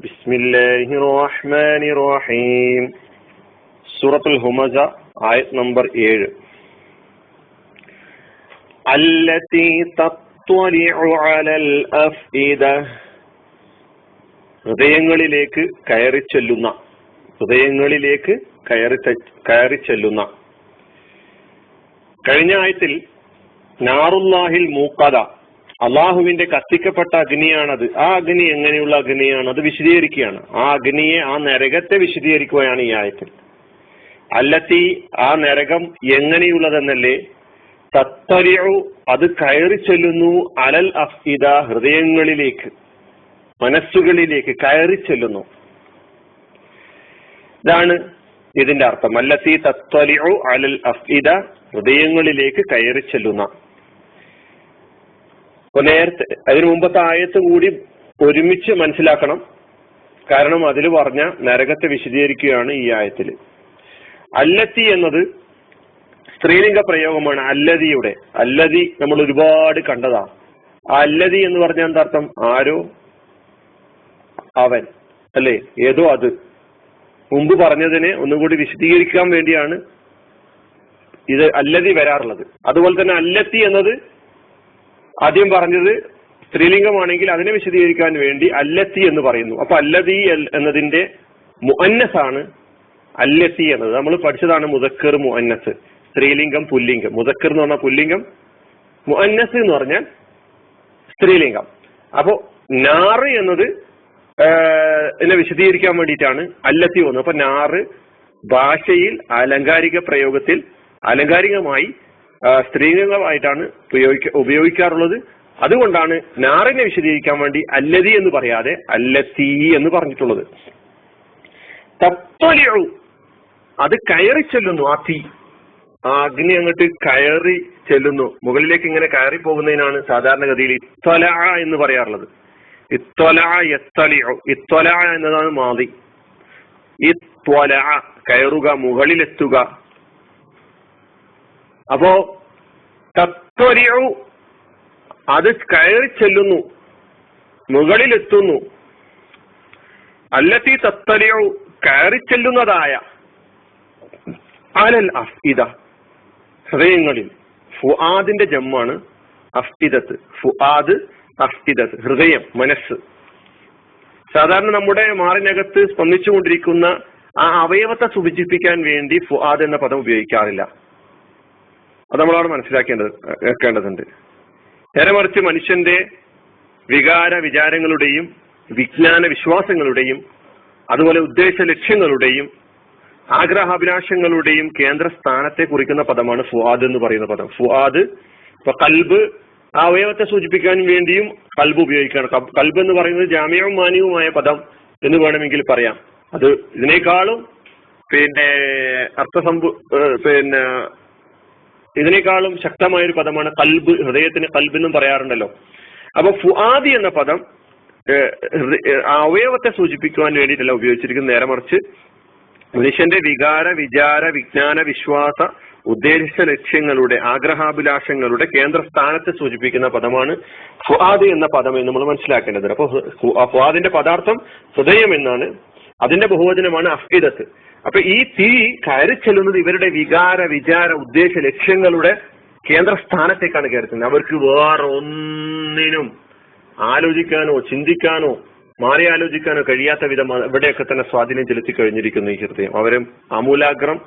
بسم الله الرحمن الرحيم سورة الهمزة آية نمبر 7 التي تطلع على الأفئدة ഹൃദയങ്ങളിലേക്ക് കയറി ചെല്ലുന്ന ഹൃദയങ്ങളിലേക്ക് കയറി കയറി ചെല്ലുന്ന കഴിഞ്ഞ ആയത്തിൽ നാറുല്ലാഹിൽ മൂക്കത അള്ളാഹുവിന്റെ കത്തിക്കപ്പെട്ട അഗ്നിയാണത്. ആ അഗ്നി എങ്ങനെയുള്ള അഗ്നിയാണ്? അത് വിശദീകരിക്കുകയാണ്. ആ അഗ്നിയെ ആ നരകത്തെ വിശദീകരിക്കുകയാണ് ഈ ആയത്തിൽ. അല്ലത്തി ആ നരകം എങ്ങനെയുള്ളതെന്നല്ലേ? തത്തരിയു അത് കയറി ചെല്ലുന്നു അലൽ അഫ്ഇദ ഹൃദയങ്ങളിലേക്ക് മനസ്സുകളിലേക്ക് കയറി ചെല്ലുന്നു. ഇതാണ് ഇതിന്റെ അർത്ഥം. അല്ലത്തി തത്തരിയു അലൽ അഫ്ഇദ ഹൃദയങ്ങളിലേക്ക് കയറി ചെല്ലുന്ന അപ്പൊ നേരത്തെ അതിനു മുമ്പത്തെ ആയത്ത് കൂടി ഒരുമിച്ച് മനസ്സിലാക്കണം. കാരണം അതിൽ പറഞ്ഞ നരകത്തെ വിശദീകരിക്കുകയാണ് ഈ ആയത്തിൽ അല്ലത്തി എന്നത് സ്ത്രീലിംഗ പ്രയോഗമാണ് അല്ലതിയുടെ. അല്ലതി നമ്മൾ ഒരുപാട് കണ്ടതാ. അല്ലതി എന്ന് പറഞ്ഞാൽ എന്താർത്ഥം ആരോ? അവൻ. അല്ലേ? ഏതോ അത്. മുമ്പ് പറഞ്ഞതിനെ ഒന്നുകൂടി വിശദീകരിക്കാൻ വേണ്ടിയാണ് ഇത് അല്ലതി വരാറുള്ളത്. അതുപോലെ തന്നെ അല്ലത്തി എന്നത് ആദ്യം പറഞ്ഞത് സ്ത്രീലിംഗമാണെങ്കിൽ അതിനെ വിശദീകരിക്കാൻ വേണ്ടി അല്ലത്തി എന്ന് പറയുന്നു. അപ്പൊ അല്ലതി എന്നതിന്റെ മുഅന്നസ് ആണ് അല്ലത്തി എന്നത്. നമ്മൾ പഠിച്ചതാണ് മുതക്കർ മുഅന്നസ്. സ്ത്രീലിംഗം പുല്ലിംഗം. മുതക്കർ എന്ന് പറഞ്ഞാൽ പുല്ലിംഗം. മുഅന്നസ് എന്ന് പറഞ്ഞാൽ സ്ത്രീലിംഗം. അപ്പോ നാറ് എന്നത് എന്നെ വിശദീകരിക്കാൻ വേണ്ടിയിട്ടാണ് അല്ലത്തി വന്നത്. അപ്പൊ നാറ് ഭാഷയിൽ അലങ്കാരിക പ്രയോഗത്തിൽ അലങ്കാരികമായി സ്ത്രീലിംഗമായിട്ടാണ് ഉപയോഗിക്ക ഉപയോഗിക്കാറുള്ളത്. അതുകൊണ്ടാണ് നാറിനെ വിശദീകരിക്കാൻ വേണ്ടി അല്ലതി എന്ന് പറയാതെ അല്ലത്തി എന്ന് പറഞ്ഞിട്ടുള്ളത്. തത്വലിയു അത് കയറി ചെല്ലുന്നു ആ തീ. ആ അഗ്നി അങ്ങോട്ട് കയറി ചെല്ലുന്നു. മുകളിലേക്ക് ഇങ്ങനെ കയറി പോകുന്നതിനാണ് സാധാരണഗതിയിൽ ഇത്വല എന്ന് പറയാറുള്ളത്. ഇത്വല എത്തലിയോ ഇത്വല എന്നതാണ് മാതി. ഇത്വല കയറുക മുകളിലെത്തുക. അപ്പോ തത്വരിയു അത് കയറി ചെല്ലുന്നു മുകളിലെത്തുന്നു. അല്ലത്തി തത്തലിയു കയറി ചെല്ലുന്നതായ അലൽ അഫ്ഇദ ഹൃദയങ്ങളിൽ. ഫുആദിന്റെ ജമ്മാണ് അഫ്ഇദത്ത്. ഫുആദ് അഫ്ഇദത്ത് ഹൃദയം മനസ്സ്. സാധാരണ നമ്മുടെ മാറിനകത്ത് സ്പന്ദിച്ചുകൊണ്ടിരിക്കുന്ന ആ അവയവത്തെ സൂചിപ്പിക്കാൻ വേണ്ടി ഫുആദ് എന്ന പദം ഉപയോഗിക്കാറില്ല. അത് നമ്മളവിടെ മനസ്സിലാക്കേണ്ടത് വെക്കേണ്ടതുണ്ട് നേരെ മറിച്ച് മനുഷ്യന്റെ വികാര വിചാരങ്ങളുടെയും വിജ്ഞാന വിശ്വാസങ്ങളുടെയും അതുപോലെ ഉദ്ദേശ ലക്ഷ്യങ്ങളുടെയും ആഗ്രഹാഭിലാഷങ്ങളുടെയും കേന്ദ്ര സ്ഥാനത്തെ കുറിക്കുന്ന പദമാണ് ഫുആദ് എന്ന് പറയുന്ന പദം. ഫുആദ് ഇപ്പൊ കൽബ് ആ അവയവത്തെ സൂചിപ്പിക്കാൻ വേണ്ടിയും കൽബ് ഉപയോഗിക്കുകയാണ്. കൽബ് എന്ന് പറയുന്നത് ജാമ്യവും മാന്യവുമായ പദം എന്ന് വേണമെങ്കിൽ പറയാം. അത് ഇതിനേക്കാളും പിന്നെ അർത്ഥസമ്പു പിന്നെ ഇതിനേക്കാളും ശക്തമായ ഒരു പദമാണ് കൽബ് ഹൃദയത്തിന് കൽബ് എന്നും പറയാറുണ്ടല്ലോ. അപ്പൊ ഫുആദി എന്ന പദം അവയവത്തെ സൂചിപ്പിക്കുവാൻ വേണ്ടിയിട്ടല്ല ഉപയോഗിച്ചിരിക്കുന്ന നേരെ മറിച്ച് മനുഷ്യന്റെ വികാര വിചാര വിജ്ഞാന വിശ്വാസ ഉദ്ദേശ ലക്ഷ്യങ്ങളുടെ ആഗ്രഹാഭിലാഷങ്ങളുടെ കേന്ദ്രസ്ഥാനത്തെ സൂചിപ്പിക്കുന്ന പദമാണ് ഫുആദ് എന്ന പദം എന്ന് നമ്മൾ മനസ്സിലാക്കേണ്ടത് അപ്പൊ ഫുആദിന്റെ പദാർത്ഥം ഹൃദയം എന്നാണ്. അതിന്റെ ബഹുവചനമാണ് അഫ്ഇദത്ത്. അപ്പൊ ഈ തീ കയറി ചെല്ലുന്നത് ഇവരുടെ വികാര വിചാര ഉദ്ദേശ ലക്ഷ്യങ്ങളുടെ കേന്ദ്രസ്ഥാനത്തേക്കാണ് കയറുന്നത്. അവർക്ക് വേറെ ഒന്നിനും ആലോചിക്കാനോ ചിന്തിക്കാനോ മാറി ആലോചിക്കാനോ കഴിയാത്ത വിധം ഇവിടെയൊക്കെ തന്നെ സ്വാധീനം ചെലുത്തി കഴിഞ്ഞിരിക്കുന്നു ഈ ഹൃദയം. അവരെ അമൂലാഗ്രം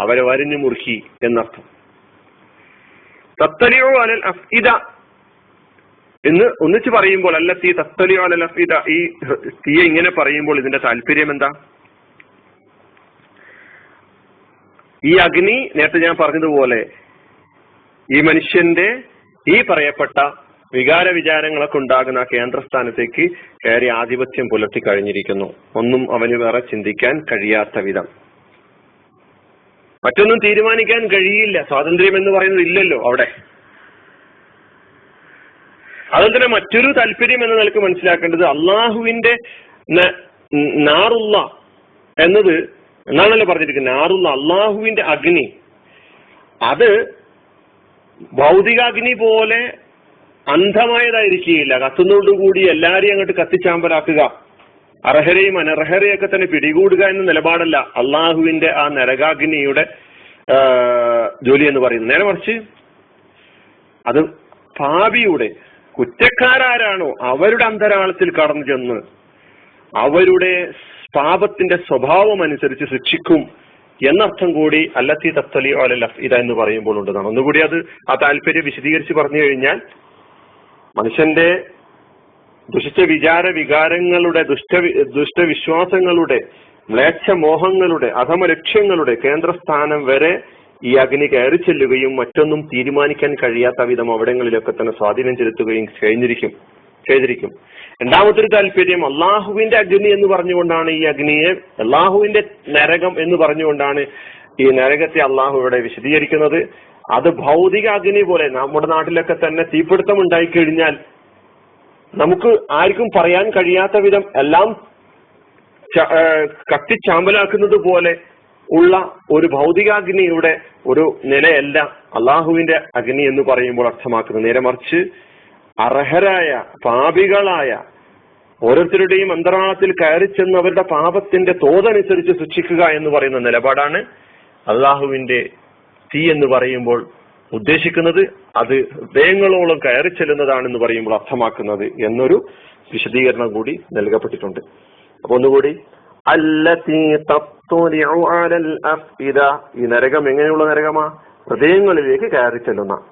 അവരെ വരിഞ്ഞു മുറുക്കി എന്നർത്ഥം. തത്തലിയോ അലൽ അഫ്ഇദ എന്ന് ഒന്നിച്ച് പറയുമ്പോൾ അല്ല തീ തത്തലിയോ അലൽ അഫ്ഇദ ഈ തീയെ ഇങ്ങനെ പറയുമ്പോൾ ഇതിന്റെ താല്പര്യം എന്താ? ഈ അഗ്നി നേരത്തെ ഞാൻ പറഞ്ഞതുപോലെ ഈ മനുഷ്യന്റെ ഈ പറയപ്പെട്ട വികാര വിചാരങ്ങളൊക്കെ ഉണ്ടാകുന്ന കേന്ദ്രസ്ഥാനത്തേക്ക് കയറി ആധിപത്യം പുലർത്തി കഴിഞ്ഞിരിക്കുന്നു. ഒന്നും അവന് വേറെ ചിന്തിക്കാൻ കഴിയാത്ത വിധം. മറ്റൊന്നും തീരുമാനിക്കാൻ കഴിയില്ല. സ്വാതന്ത്ര്യം എന്ന് പറയുന്നത് ഇല്ലല്ലോ അവിടെ. അതുപോലെ തന്നെ മറ്റൊരു താല്പര്യം എന്ന നിലയ്ക്ക് മനസ്സിലാക്കേണ്ടത് അള്ളാഹുവിന്റെ നാറുള്ള എന്നത് എന്നാണല്ലോ പറഞ്ഞിരിക്കുന്നത്. ആറുന്ന അള്ളാഹുവിന്റെ അഗ്നി. അത് ഭൗതികാഗ്നി പോലെ അന്ധമായതായിരിക്കുകയില്ല. കത്തുന്നതോടുകൂടി എല്ലാരെയും അങ്ങോട്ട് കത്തിച്ചാമ്പലാക്കുക. അർഹരെയും അനർഹരെയൊക്കെ തന്നെ പിടികൂടുക എന്ന നിലപാടല്ല അള്ളാഹുവിന്റെ ആ നരകാഗ്നിയുടെ ജോലി എന്ന് പറയുന്നത്. നേരെ മറിച്ച് അത് പാപിയുടെ കുറ്റക്കാരാരാണോ അവരുടെ അന്തരാളത്തിൽ കടന്നു ചെന്ന് അവരുടെ പാപത്തിന്റെ സ്വഭാവം അനുസരിച്ച് ശിക്ഷിക്കും എന്നർത്ഥം കൂടി അല്ലത്തി തത്തലി അലൽ ഇത എന്ന് പറയുമ്പോൾ ഉണ്ടെന്നാണ് ഒന്നുകൂടി അത് ആ താല്പര്യം വിശദീകരിച്ച് പറഞ്ഞു കഴിഞ്ഞാൽ മനുഷ്യന്റെ ദുഷിച്ച വിചാര വികാരങ്ങളുടെ ദുഷ്ട ദുഷ്ടവിശ്വാസങ്ങളുടെ മ്ലേച്ഛ മോഹങ്ങളുടെ അധമ ലക്ഷ്യങ്ങളുടെ കേന്ദ്രസ്ഥാനം വരെ ഈ അഗ്നി കയറി ചെല്ലുകയും മറ്റൊന്നും തീരുമാനിക്കാൻ കഴിയാത്ത വിധം അവിടങ്ങളിലൊക്കെ തന്നെ സ്വാധീനം ചെലുത്തുകയും കഴിഞ്ഞിരിക്കും. ചെയ്തിരിക്കും. രണ്ടാമത്തൊരു താല്പര്യം അള്ളാഹുവിന്റെ അഗ്നി എന്ന് പറഞ്ഞുകൊണ്ടാണ് ഈ അഗ്നിയെ അള്ളാഹുവിന്റെ നരകം എന്ന് പറഞ്ഞുകൊണ്ടാണ് ഈ നരകത്തെ അള്ളാഹു ഇവിടെ വിശദീകരിക്കുന്നത്. അത് ഭൗതിക അഗ്നി പോലെ നമ്മുടെ നാട്ടിലൊക്കെ തന്നെ തീപിടുത്തം ഉണ്ടായി കഴിഞ്ഞാൽ നമുക്ക് ആർക്കും പറയാൻ കഴിയാത്ത വിധം എല്ലാം കത്തിച്ചാമ്പലാക്കുന്നത് പോലെ ഉള്ള ഒരു ഭൗതികാഗ്നിയുടെ ഒരു നിലയല്ല അള്ളാഹുവിന്റെ അഗ്നി എന്ന് പറയുമ്പോൾ അർത്ഥമാക്കുന്നത്. നേരെ മറിച്ച് അർഹരായ പാപികളായ ഓരോരുത്തരുടെയും അന്തരാളത്തിൽ കയറി ചെന്ന് അവരുടെ പാപത്തിന്റെ തോതനുസരിച്ച് ശിക്ഷിക്കുക എന്ന് പറയുന്ന നിലപാടാണ് അള്ളാഹുവിന്റെ തീ എന്ന് പറയുമ്പോൾ ഉദ്ദേശിക്കുന്നത്. അത് ഹൃദയങ്ങളോളം കയറി ചെല്ലുന്നതാണെന്ന് പറയുമ്പോൾ അർത്ഥമാക്കുന്നത് എന്നൊരു വിശദീകരണം കൂടി നൽകപ്പെട്ടിട്ടുണ്ട്. അപ്പൊ ഒന്നുകൂടി ഈ നരകം എങ്ങനെയുള്ള നരകമാ? ഹൃദയങ്ങളിലേക്ക് കയറി ചെല്ലുന്ന